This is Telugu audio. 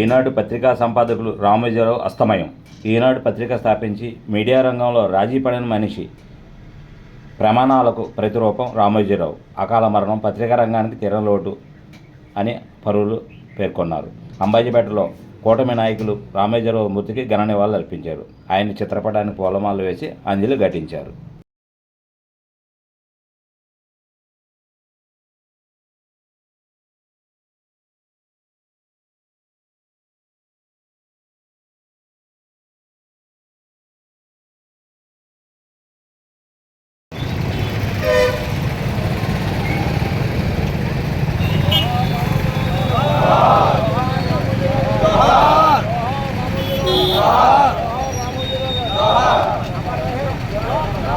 ఈనాడు పత్రికా సంపాదకులు రామోజీరావు అస్తమయం ఈనాడు పత్రిక స్థాపించి మీడియా రంగంలో రాజీ పడిన మనిషి ప్రమాణాలకు ప్రతిరూపం రామోజీరావు అకాల మరణం పత్రికా రంగానికి తీరలోటు అని పరువులు పేర్కొన్నారు అంబాజీపేటలో కూటమి నాయకులు రామోజీరావు మృతికి ఘన నివాళులు అర్పించారు ఆయన చిత్రపటానికి పూలమాలలు వేసి అంజలి ఘటించారు